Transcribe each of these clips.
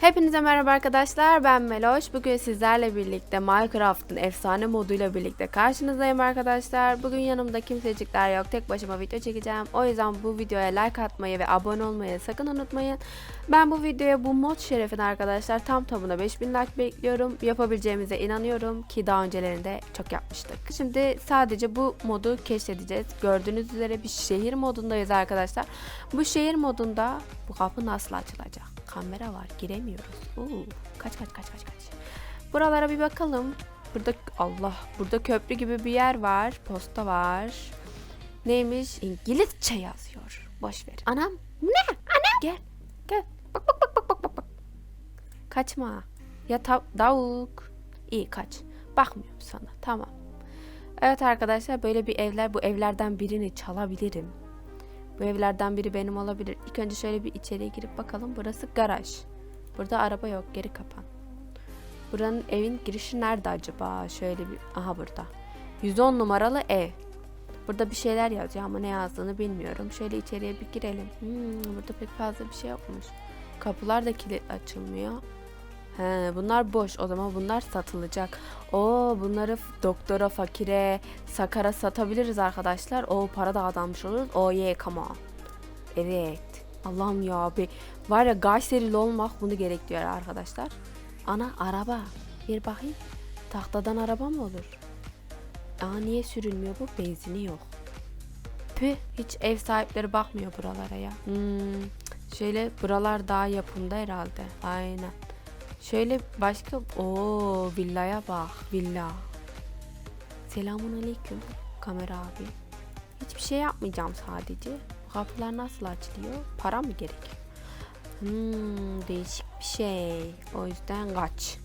Hepinize merhaba arkadaşlar ben Meloş. Bugün sizlerle birlikte Minecraft'ın efsane moduyla birlikte karşınızdayım arkadaşlar. Bugün yanımda kimsecikler yok. Tek başıma video çekeceğim. O yüzden bu videoya like atmayı ve abone olmayı sakın unutmayın. Ben bu videoya bu mod şerefine arkadaşlar tam tamına 5000 like bekliyorum. Yapabileceğimize inanıyorum ki daha öncelerinde çok yapmıştık. Şimdi sadece bu modu keşfedeceğiz. Gördüğünüz üzere bir şehir modundayız arkadaşlar. Bu şehir modunda bu kapı nasıl açılacak? Kamera var giremiyoruz. Oo, kaç kaç kaç kaç kaç. Buralara bir bakalım. Burada Allah burada köprü gibi bir yer var. Posta var. Neymiş? İngilizce yazıyor. Boş ver. Anam ne? Anam. Gel. Gel. Bak bak bak bak bak bak. bak. Kaçma. Ya ta- davuk. İyi kaç. Bakmıyorum sana. Tamam. Evet arkadaşlar böyle bir evler bu evlerden birini çalabilirim. Bu evlerden biri benim olabilir. İlk önce şöyle bir içeriye girip bakalım. Burası garaj. Burada araba yok. Geri kapan. Buranın evin girişi nerede acaba? Şöyle bir... Aha burada. 110 numaralı ev. Burada bir şeyler yazıyor ama ne yazdığını bilmiyorum. Şöyle içeriye bir girelim. Hmm, burada pek fazla bir şey yokmuş. Kapılar da kilit açılmıyor. He, bunlar boş. O zaman bunlar satılacak. Oo, bunları doktora, fakire, sakara satabiliriz arkadaşlar. O para da kazanmış oluruz. O ye on. Evet. Allah'ım ya bir var ya Gayserili olmak bunu gerektiriyor arkadaşlar. Ana araba. Bir bakayım. Tahtadan araba mı olur? Aa niye sürülmüyor bu? Benzini yok. Püh hiç ev sahipleri bakmıyor buralara ya. Hmm, şöyle buralar daha yapımda herhalde. Aynen. Şöyle başka o villaya bak villa. Selamun aleyküm kamera abi. Hiçbir şey yapmayacağım sadece. Kapılar nasıl açılıyor? Para mı gerek? Hmm, değişik bir şey. O yüzden kaç.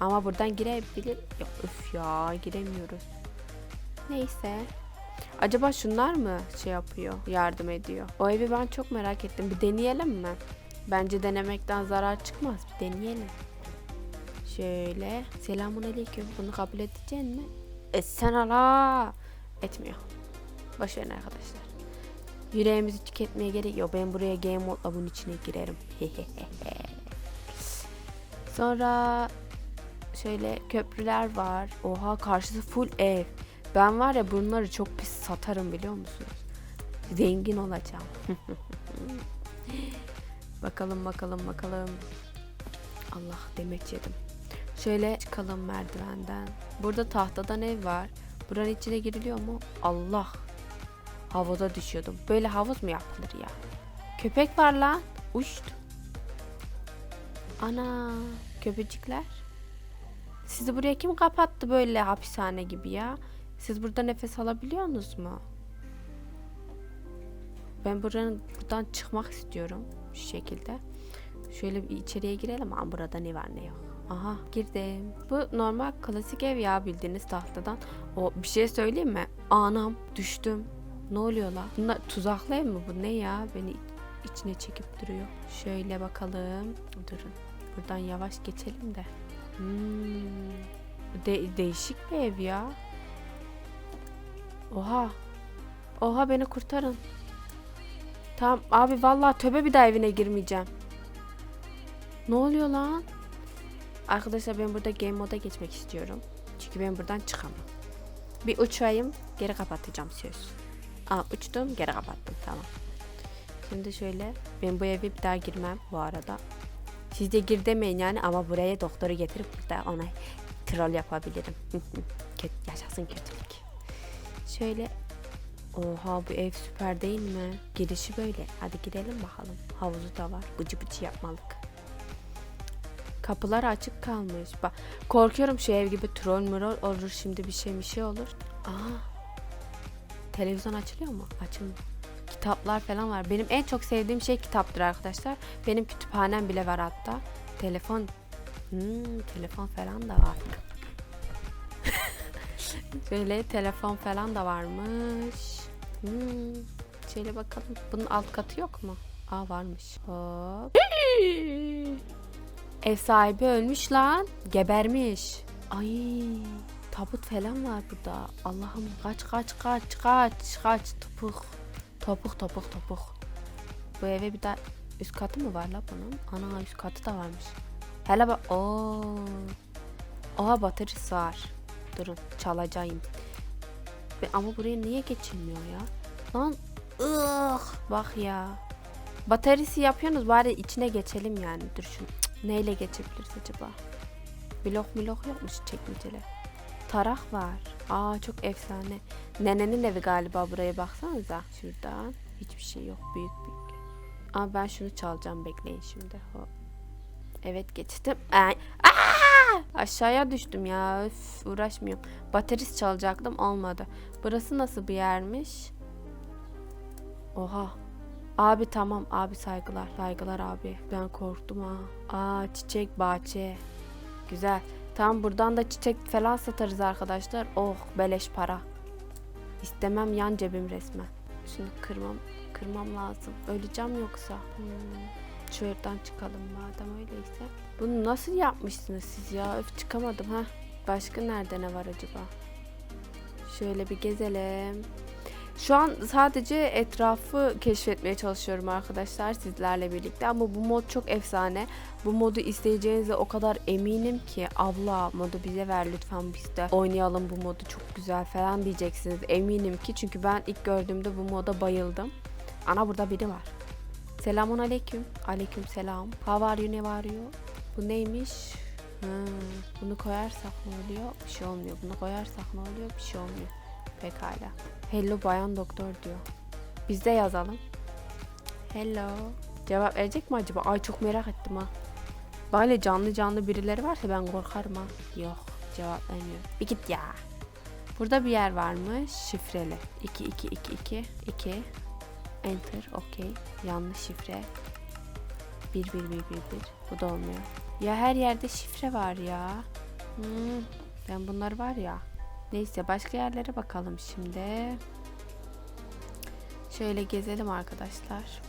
Ama buradan girebilir. Yok öf ya giremiyoruz. Neyse. Acaba şunlar mı şey yapıyor, yardım ediyor? O evi ben çok merak ettim. Bir deneyelim mi? Bence denemekten zarar çıkmaz. Bir deneyelim. Şöyle. Selamun aleyküm. Bunu kabul edecek mi? E sen ala. Etmiyor. Boş verin arkadaşlar. Yüreğimizi tüketmeye gerek yok. Ben buraya game modla bunun içine girerim. Sonra şöyle köprüler var. Oha karşısı full ev. Ben var ya bunları çok pis satarım biliyor musunuz? Zengin olacağım. bakalım bakalım bakalım. Allah demek yedim. Şöyle çıkalım merdivenden. Burada tahtadan ev var. Buranın içine giriliyor mu? Allah. Havada düşüyordum. Böyle havuz mu yapılır ya? Köpek var lan. Uçtu. Ana. Köpecikler. Sizi buraya kim kapattı böyle hapishane gibi ya? Siz burada nefes alabiliyorsunuz mu? Ben buranın buradan çıkmak istiyorum şu şekilde. Şöyle bir içeriye girelim ama burada ne var ne yok. Aha girdim. Bu normal klasik ev ya bildiğiniz tahtadan. O bir şey söyleyeyim mi? Anam düştüm. Ne oluyor la? Bunlar tuzaklı ev mi bu? Ne ya? Beni iç- içine çekip duruyor. Şöyle bakalım. Durun. Buradan yavaş geçelim de. Hmm. De- değişik bir ev ya. Oha. Oha beni kurtarın. Tamam abi vallahi töbe bir daha evine girmeyeceğim. Ne oluyor lan? Arkadaşlar ben burada game moda geçmek istiyorum. Çünkü ben buradan çıkamam. Bir uçayım geri kapatacağım söz. Aa uçtum geri kapattım tamam. Şimdi şöyle ben bu eve bir daha girmem bu arada. Siz de gir demeyin yani ama buraya doktoru getirip burada ona troll yapabilirim. Yaşasın kötülük. Şöyle Oha bu ev süper değil mi? Girişi böyle. Hadi girelim bakalım. Havuzu da var. Bıcı bıcı yapmalık. Kapılar açık kalmış. Bak korkuyorum şu ev gibi troll mürol olur şimdi bir şey bir şey olur. Aa. Televizyon açılıyor mu? Açılmıyor. Kitaplar falan var. Benim en çok sevdiğim şey kitaptır arkadaşlar. Benim kütüphanem bile var hatta. Telefon Hmm, telefon falan da var. Şöyle telefon falan da varmış. Hmm, şöyle bakalım. Bunun alt katı yok mu? Aa varmış. Hop. Ev sahibi ölmüş lan. Gebermiş. Ay tabut falan var burada. Allah'ım kaç kaç kaç kaç kaç topuk. Topuk topuk topuk. Bu eve bir daha Üst katı mı var la bunun? Ana üst katı da varmış. Hele bak. Oo. Oha bataryası var. Durun çalacağım. Ama buraya niye geçilmiyor ya? Lan ıh bak ya. Bataryası yapıyorsunuz bari içine geçelim yani. Dur şunu. Neyle geçebiliriz acaba? Blok blok yokmuş çekmeceli. Tarak var. Aa çok efsane. Nenenin evi galiba buraya baksanıza. Şuradan. Hiçbir şey yok. Büyük büyük. Ama ben şunu çalacağım. Bekleyin şimdi. Hop. Evet geçtim. Aa! Aşağıya düştüm ya. Üf, uğraşmıyorum. Bataris çalacaktım. Olmadı. Burası nasıl bir yermiş? Oha. Abi tamam. Abi saygılar. Saygılar abi. Ben korktum ha. Aa çiçek bahçe. Güzel. Tam buradan da çiçek falan satarız arkadaşlar. Oh beleş para. İstemem yan cebim resmen. Şunu kırmam kırmam lazım. Öleceğim yoksa. Hmm. Şuradan çıkalım madem öyleyse. Bunu nasıl yapmışsınız siz ya? Öf çıkamadım ha. Başka nerede ne var acaba? Şöyle bir gezelim. Şu an sadece etrafı keşfetmeye çalışıyorum arkadaşlar sizlerle birlikte ama bu mod çok efsane. Bu modu isteyeceğinize o kadar eminim ki abla modu bize ver lütfen biz de oynayalım bu modu çok güzel falan diyeceksiniz eminim ki çünkü ben ilk gördüğümde bu moda bayıldım. Ana burada biri var. Selamun aleyküm. Aleyküm selam. How are you ne var you? Bu neymiş? Ha, bunu koyarsak ne oluyor? Bir şey olmuyor. Bunu koyarsak ne oluyor? Bir şey olmuyor. Pekala. Hello bayan doktor diyor. Biz de yazalım. Hello. Cevap verecek mi acaba? Ay çok merak ettim ha. Böyle canlı canlı birileri varsa ben korkarım ha. Yok cevap vermiyor. Bir git ya. Burada bir yer varmış. Şifreli. 2 2 2 2 2 Enter. Okey. Yanlış şifre. 1 1 1 1 1. Bu da olmuyor. Ya her yerde şifre var ya. Hmm, ben bunlar var ya. Neyse başka yerlere bakalım şimdi. Şöyle gezelim arkadaşlar.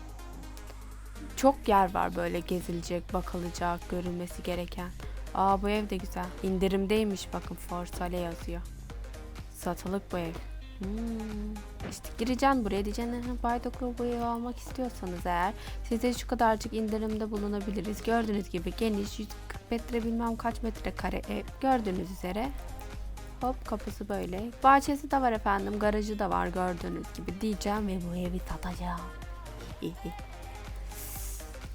Çok yer var böyle gezilecek, bakılacak, görülmesi gereken. Aa bu ev de güzel. İndirimdeymiş bakın for sale yazıyor. Satılık bu ev. Hmm. İşte gireceksin buraya diyeceksin "Hı, Bay bu evi almak istiyorsanız eğer size şu kadarcık indirimde bulunabiliriz. Gördüğünüz gibi geniş 140 metre bilmem kaç metre kare ev. Gördüğünüz üzere Hop kapısı böyle. Bahçesi de var efendim. Garajı da var gördüğünüz gibi diyeceğim ve bu evi satacağım.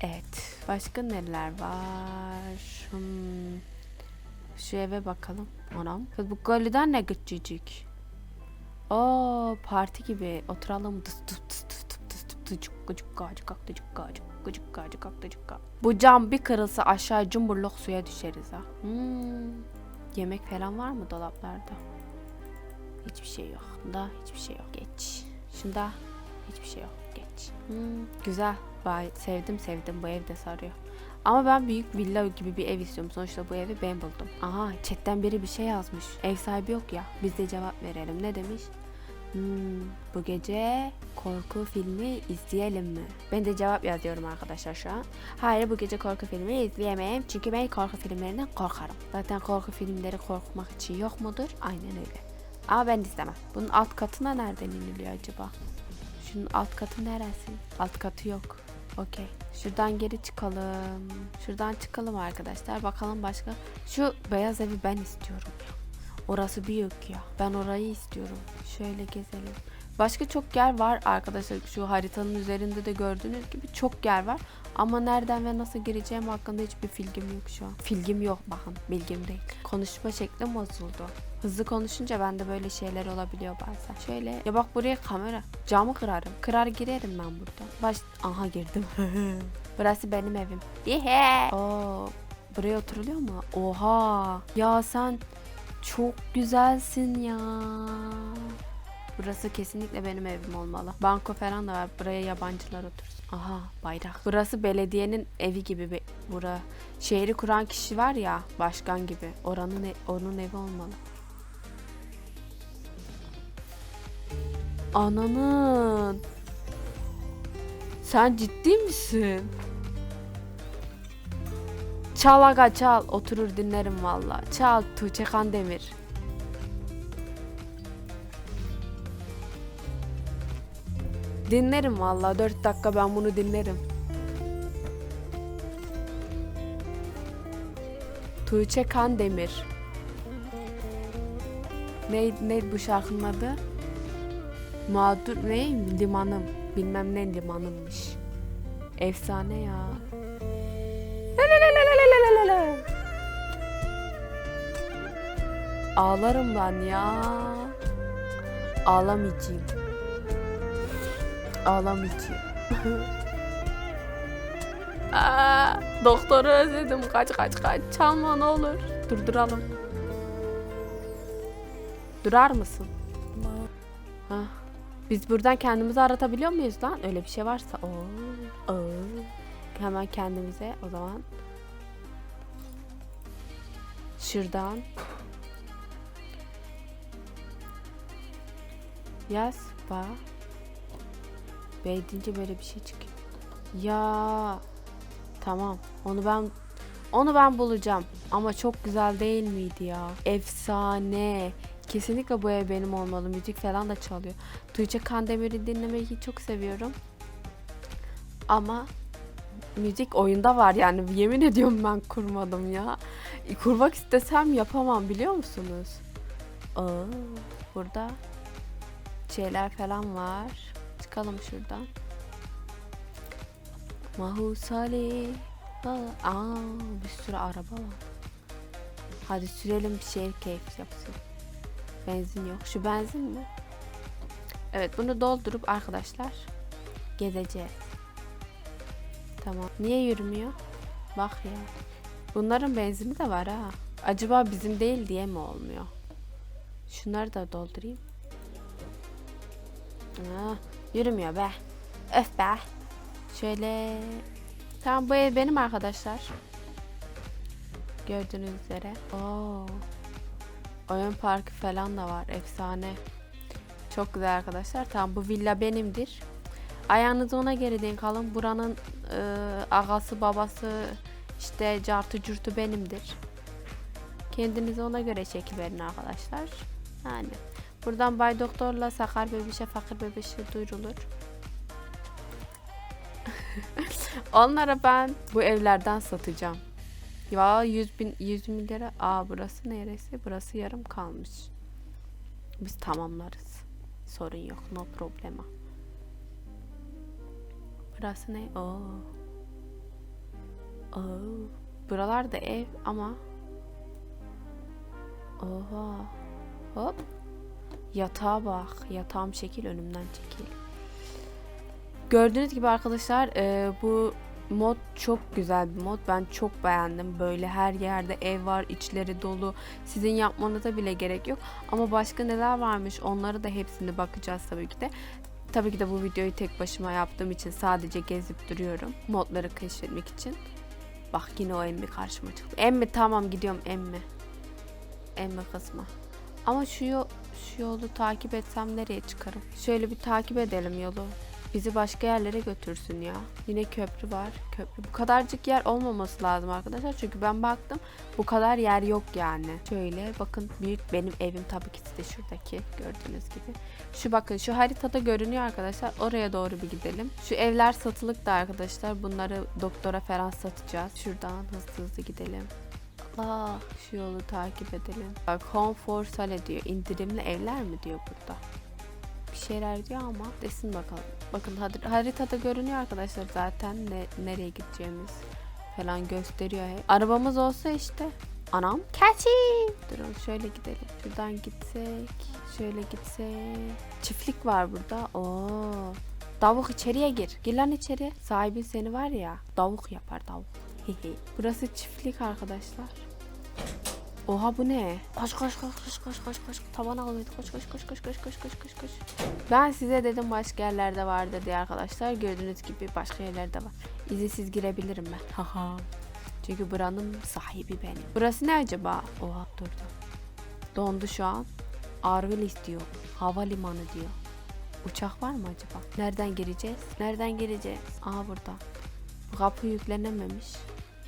evet. Başka neler var? Hmm. Şu eve bakalım. Anam. Kız bu golüden ne gıcıcık. Oo parti gibi oturalım. Bu cam bir kırılsa aşağı cumburlok suya düşeriz ha. Hmm. Yemek falan var mı dolaplarda? Hiçbir şey yok. Bunda hiçbir şey yok. Geç. Şunda hiçbir şey yok. Geç. Hmm, güzel. Bay sevdim sevdim bu ev de sarıyor. Ama ben büyük villa gibi bir ev istiyorum. Sonuçta bu evi ben buldum. Aha chatten biri bir şey yazmış. Ev sahibi yok ya. Biz de cevap verelim. Ne demiş? Hmm, bu gece korku filmi izleyelim mi? Ben de cevap yazıyorum arkadaşlar şu an. Hayır bu gece korku filmi izleyemem çünkü ben korku filmlerinden korkarım. Zaten korku filmleri korkmak için yok mudur? Aynen öyle. Ama ben istemem. Bunun alt katına nereden iniliyor acaba? Şunun alt katı neresi? Alt katı yok. Okey. Şuradan geri çıkalım. Şuradan çıkalım arkadaşlar. Bakalım başka. Şu beyaz evi ben istiyorum. Orası büyük ya. Ben orayı istiyorum. Şöyle gezelim. Başka çok yer var arkadaşlar. Şu haritanın üzerinde de gördüğünüz gibi çok yer var. Ama nereden ve nasıl gireceğim hakkında hiçbir filgim yok şu an. Filgim yok bakın. Bilgim değil. Konuşma şeklim bozuldu. Hızlı konuşunca bende böyle şeyler olabiliyor bazen. Şöyle ya bak buraya kamera. Camı kırarım. Kırar girerim ben burada. Baş... Aha girdim. Burası benim evim. Yehe. Oo, buraya oturuluyor mu? Oha. Ya sen çok güzelsin ya. Burası kesinlikle benim evim olmalı. Banko falan da var. Buraya yabancılar otursun. Aha bayrak. Burası belediyenin evi gibi bir bura. Şehri kuran kişi var ya başkan gibi. Oranın e- onun evi olmalı. Ananın. Sen ciddi misin? Çal aga çal oturur dinlerim valla. Çal Tuğçe Kandemir. Dinlerim valla 4 dakika ben bunu dinlerim. Tuğçe Kandemir. Neydi, neydi bu şarkının adı? Mağdur ne? Limanım. Bilmem ne limanımmış. Efsane ya. Ağlarım ben ya. Ağlamayacağım. Ağlamayacağım. Aa, doktoru özledim. Kaç kaç kaç. Çalma ne olur. Durduralım. Durar mısın? Ha. Biz buradan kendimizi aratabiliyor muyuz lan? Öyle bir şey varsa. Oo. Oo. Hemen kendimize o zaman. Şuradan. Yaz. Ba. B deyince böyle bir şey çıkıyor. Ya. Tamam. Onu ben onu ben bulacağım. Ama çok güzel değil miydi ya? Efsane. Kesinlikle bu ev benim olmalı. Müzik falan da çalıyor. Tuğçe Kandemir'i dinlemeyi çok seviyorum. Ama müzik oyunda var yani. Yemin ediyorum ben kurmadım ya. Kurmak istesem yapamam biliyor musunuz? Aa, burada şeyler falan var. Çıkalım şuradan. Mahusali. Aa, bir sürü araba var. Hadi sürelim bir şey keyif yapsın. Benzin yok. Şu benzin mi? Evet bunu doldurup arkadaşlar gezeceğiz. Tamam. Niye yürümüyor? Bak ya. Bunların benzini de var ha. Acaba bizim değil diye mi olmuyor? Şunları da doldurayım. Aa, yürümüyor be. Öf be. Şöyle. Tamam bu ev benim arkadaşlar. Gördüğünüz üzere. Oo. Oyun parkı falan da var. Efsane. Çok güzel arkadaşlar. Tamam bu villa benimdir. Ayağınızı ona geri denk alın. Buranın e, ağası babası işte cartı curtu benimdir. Kendinizi ona göre çekiverin arkadaşlar. Yani buradan Bay Doktor'la Sakar Bebiş'e Fakir Bebiş'e duyurulur. Onlara ben bu evlerden satacağım. Ya 100 bin, 100 bin lira. Aa burası neresi? Burası yarım kalmış. Biz tamamlarız. Sorun yok. No problema. Burası ne? Oo. Oo. Buralar da ev ama Oha. Hop. Yatağa bak. Yatağım çekil önümden çekil. Gördüğünüz gibi arkadaşlar e, bu mod çok güzel bir mod. Ben çok beğendim. Böyle her yerde ev var, içleri dolu. Sizin yapmanıza bile gerek yok. Ama başka neler varmış onları da hepsini bakacağız tabii ki de. Tabii ki de bu videoyu tek başıma yaptığım için sadece gezip duruyorum. Modları keşfetmek için. Bak yine o emmi karşıma çıktı. Emmi tamam gidiyorum emmi. Emmi kısmı. Ama şu, şu yolu takip etsem nereye çıkarım? Şöyle bir takip edelim yolu. Bizi başka yerlere götürsün ya. Yine köprü var. Köprü. Bu kadarcık yer olmaması lazım arkadaşlar. Çünkü ben baktım bu kadar yer yok yani. Şöyle bakın büyük benim evim tabii ki de şuradaki gördüğünüz gibi. Şu bakın şu haritada görünüyor arkadaşlar. Oraya doğru bir gidelim. Şu evler satılık da arkadaşlar. Bunları doktora falan satacağız. Şuradan hızlı hızlı gidelim. Allah şu yolu takip edelim. Bak home for sale diyor. İndirimli evler mi diyor burada bir şeyler diyor ama desin bakalım. Bakın har- haritada görünüyor arkadaşlar zaten ne, nereye gideceğimiz falan gösteriyor hep. Arabamız olsa işte. Anam keçi. Durun şöyle gidelim. Şuradan gitsek. Şöyle gitsek. Çiftlik var burada. Oo. Davuk içeriye gir. Gir lan içeri. Sahibin seni var ya. Davuk yapar davuk. Burası çiftlik arkadaşlar. Oha bu ne? Koş koş koş koş koş koş koş. Taban alıyordu. Koş koş koş koş koş koş koş koş koş. Ben size dedim başka yerlerde vardır diye arkadaşlar. Gördüğünüz gibi başka yerlerde var. İzinsiz girebilirim ben. Haha. Çünkü buranın sahibi benim. Burası ne acaba? Oha durdu. Dondu şu an. Arvilis diyor. Havalimanı diyor. Uçak var mı acaba? Nereden gireceğiz? Nereden gireceğiz? Aa burada. Bu kapı yüklenememiş.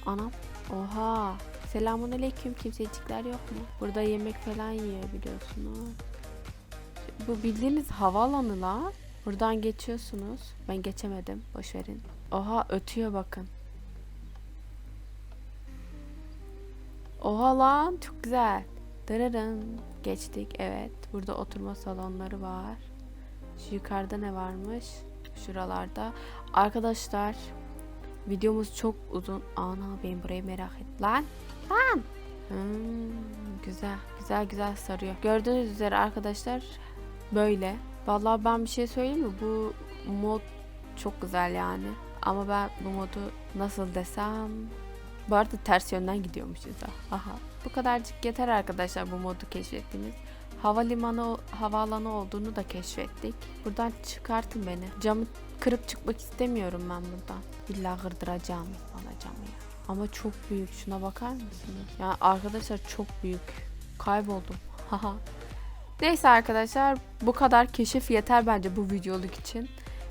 Anam. Oha. Selamun aleyküm. Kimsecikler yok mu? Burada yemek falan yiyebiliyorsunuz. Bu bildiğiniz havaalanı la. Buradan geçiyorsunuz. Ben geçemedim. Boş verin. Oha ötüyor bakın. Oha lan çok güzel. Dırırın. Geçtik evet. Burada oturma salonları var. Şu yukarıda ne varmış? Şuralarda. Arkadaşlar videomuz çok uzun. Ana benim burayı merak et. Lan. Lan. Hmm, güzel. Güzel güzel sarıyor. Gördüğünüz üzere arkadaşlar böyle. Vallahi ben bir şey söyleyeyim mi? Bu mod çok güzel yani. Ama ben bu modu nasıl desem bu arada ters yönden gidiyormuşuz ha. Aha. Bu kadarcık yeter arkadaşlar bu modu keşfettiğimiz. Havalimanı, havaalanı olduğunu da keşfettik. Buradan çıkartın beni. Camı kırıp çıkmak istemiyorum ben buradan. İlla kırdıracağım bana camı ya. Ama çok büyük. Şuna bakar mısınız? Yani arkadaşlar çok büyük. Kayboldum. Haha. Neyse arkadaşlar bu kadar keşif yeter bence bu videoluk için.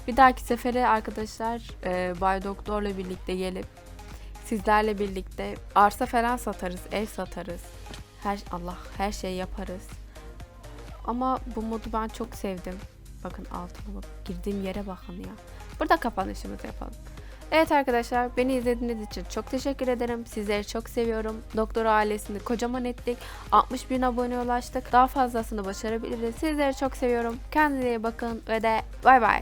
Bir dahaki sefere arkadaşlar e, Bay Doktor'la birlikte gelip sizlerle birlikte arsa falan satarız, ev satarız. Her Allah her şeyi yaparız. Ama bu modu ben çok sevdim. Bakın altıma. Girdiğim yere bakın ya. Burada kapanışımızı yapalım. Evet arkadaşlar beni izlediğiniz için çok teşekkür ederim. Sizleri çok seviyorum. Doktor ailesini kocaman ettik. 60 bin abone ulaştık. Daha fazlasını başarabiliriz. Sizleri çok seviyorum. Kendinize iyi bakın ve de bay bay.